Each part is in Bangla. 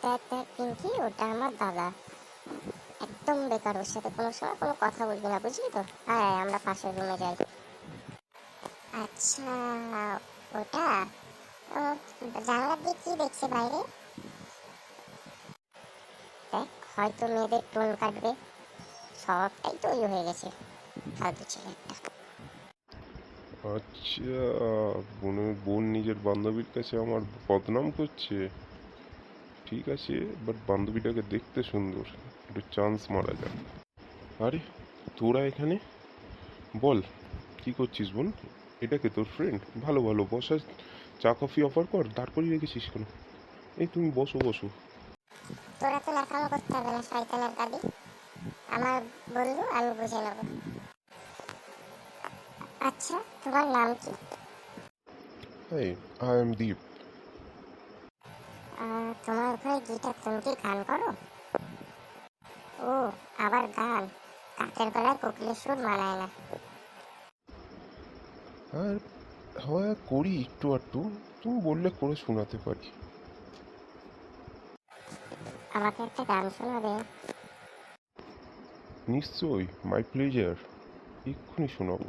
পিঙ্কি, ওটা আমার দাদা। একদম বেকার, ওর সাথে কোনো সময় কোনো কথা বলবি না, বুঝলি তো? হ্যাঁ আমরা পাশের রুমে যাই। আচ্ছা ওটা? জানলার কি দেখছে বাইরে? দেখ, হয়তো মেয়েদের টোন কাটবে। স্বভাবটাই তো ওই হয়ে গেছে, ফালতু ছেলে একটা আচ্ছা বোন নিজের বান্ধবীর কাছে আমার বদনাম করছে? ঠিক আছে বাট বান্ধবীটাকে দেখতে সুন্দর। একটু চান্স মারা যাক। আরে তোরা এখানে? বল কি করছিস বোন? এটাকে তোর ফ্রেন্ড ভালো ভালো বসা চা কফি অফার কর দাঁড় করিয়ে রেখেছিস কেন? এই তুমি বসো বসো। তোরা তো লেখানো করতে হবে না শয়তানের কাদি আমার বন্ধু আমি বুঝে নেব। আচ্ছা তোমার নাম কি? হাই আই এম দীপ তোমার ঘরে গিটার তুমি কি গান করো। ও আবার গান। কাকের গলায় কোকিলের সুর মানায় না। আর হয় করি একটু আধটু তুমি বললে করে শোনাতে পারি। আমাকে একটা গান শোনাবে? নিশ্চয়ই মাই প্লেজার এক্ষুনি শোনাবো।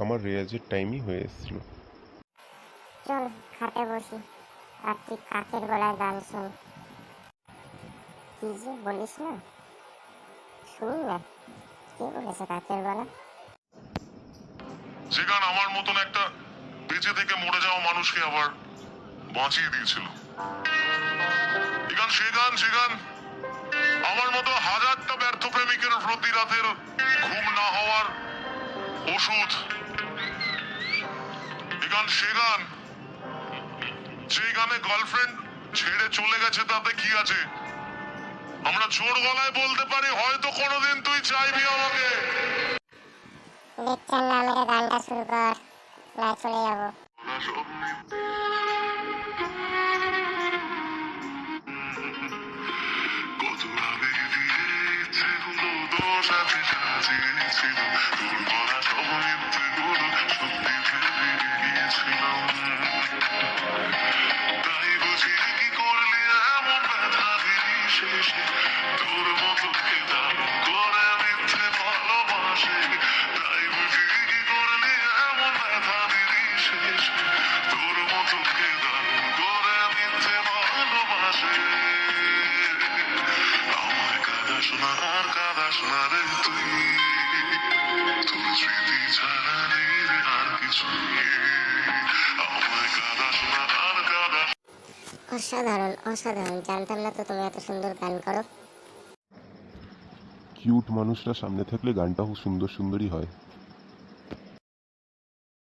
আমার রেয়াজের টাইমই হয়ে এসেছিল। চল খাটে বসি। আর তুই কাকের গলায় গান শোন। কি যে বলিস না? শুনি না, কে বলেছে কাকের গলা? যে গান আমার মতন একটা বেঁচে থেকে মরে যাওয়া মানুষকে আবার বাঁচিয়ে দিয়েছিল। এ গান, সে গান সে গান। আমার মতো হাজারটা ব্যর্থ প্রেমিকের প্রতি রাতের ঘুম না হওয়ার ওষুধ। এ গান, সে গান। যে গানে গার্লফ্রেন্ড ছেড়ে চলে গেছে তাতে কি আছে? আমরা জোর গলায় বলতে পারি হয়তো কোনোদিন তুই চাইবি আমাকে। দেখছেন না মেরে গানটা শুরু কর না চলে যাব। অসাধারণ অসাধারণ। জানতাম না তো তুমি এত সুন্দর গান করো। কিউট মানুষরা সামনে থাকলে গানটা খুব সুন্দর সুন্দরই হয়।